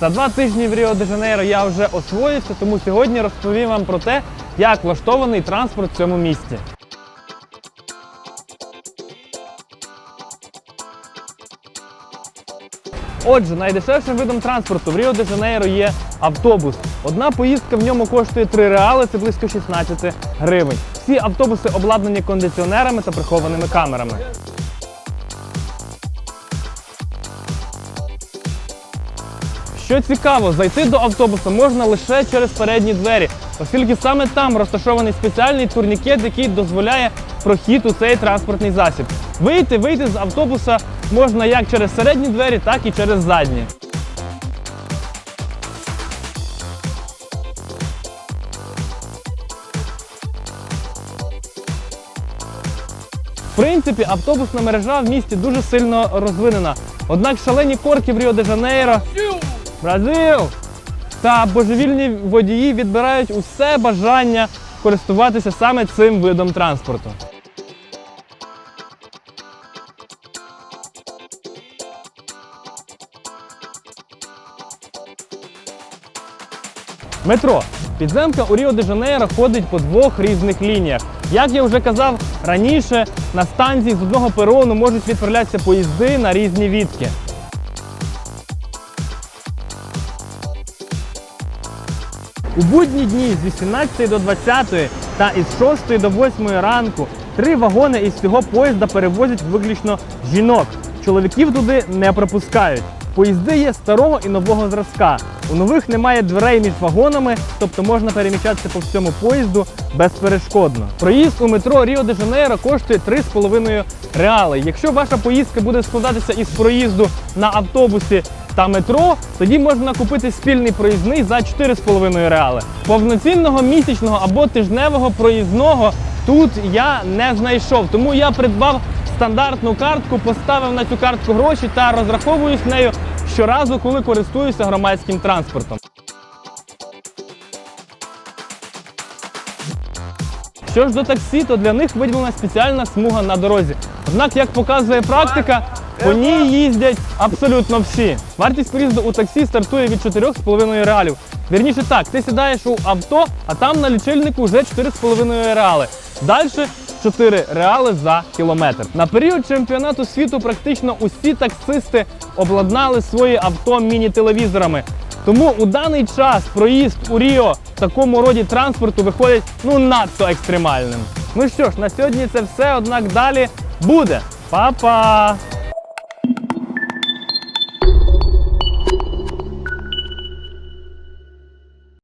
За два тижні в Ріо де Жанейро я вже освоївся, тому сьогодні розповім вам про те, як влаштований транспорт в цьому місті. Отже, найдешевшим видом транспорту в Ріо де Жанейро є автобус. Одна поїздка в ньому коштує 3 реали, це близько 16 гривень. Всі автобуси обладнані кондиціонерами та прихованими камерами. Що цікаво, зайти до автобуса можна лише через передні двері, оскільки саме там розташований спеціальний турнікет, який дозволяє прохід у цей транспортний засіб. Вийти, вийти з автобуса можна як через середні двері, так і через задні. В принципі, автобусна мережа в місті дуже сильно розвинена. Однак шалені корки в Ріо де Жанейро Бразил! Та божевільні водії відбирають усе бажання користуватися саме цим видом транспорту. Метро. Підземка у Ріо де Жанейро ходить по двох різних лініях. Як я вже казав раніше, на станції з одного перону можуть відправлятися поїзди на різні відки. У будні дні з 18 до 20 та із 6 до 8 ранку три вагони із цього поїзда перевозять виключно жінок. Чоловіків туди не пропускають. Поїзди є старого і нового зразка. У нових немає дверей між вагонами, тобто можна переміщатися по всьому поїзду безперешкодно. Проїзд у метро Ріо де Жанейро коштує 3,5 реали. Якщо ваша поїздка буде складатися із проїзду на автобусі та метро, тоді можна купити спільний проїзний за 4,5 реали. Повноцінного місячного або тижневого проїзного тут я не знайшов, тому я придбав стандартну картку, поставив на цю картку гроші та розраховуюсь нею щоразу, коли користуюся громадським транспортом. Що ж до таксі, то для них виділена спеціальна смуга на дорозі. Однак, як показує практика, по ній їздять абсолютно всі. Вартість проїзду у таксі стартує від 4,5 реалів. Вірніше так, ти сідаєш у авто, а там на лічильнику вже 4,5 реали. Далі 4 реали за кілометр. На період чемпіонату світу практично усі таксисти обладнали свої авто міні-телевізорами. Тому у даний час проїзд у Ріо в такому роді транспорту виходить ну надто екстремальним. Ну що ж, на сьогодні це все, однак далі буде. Па-па!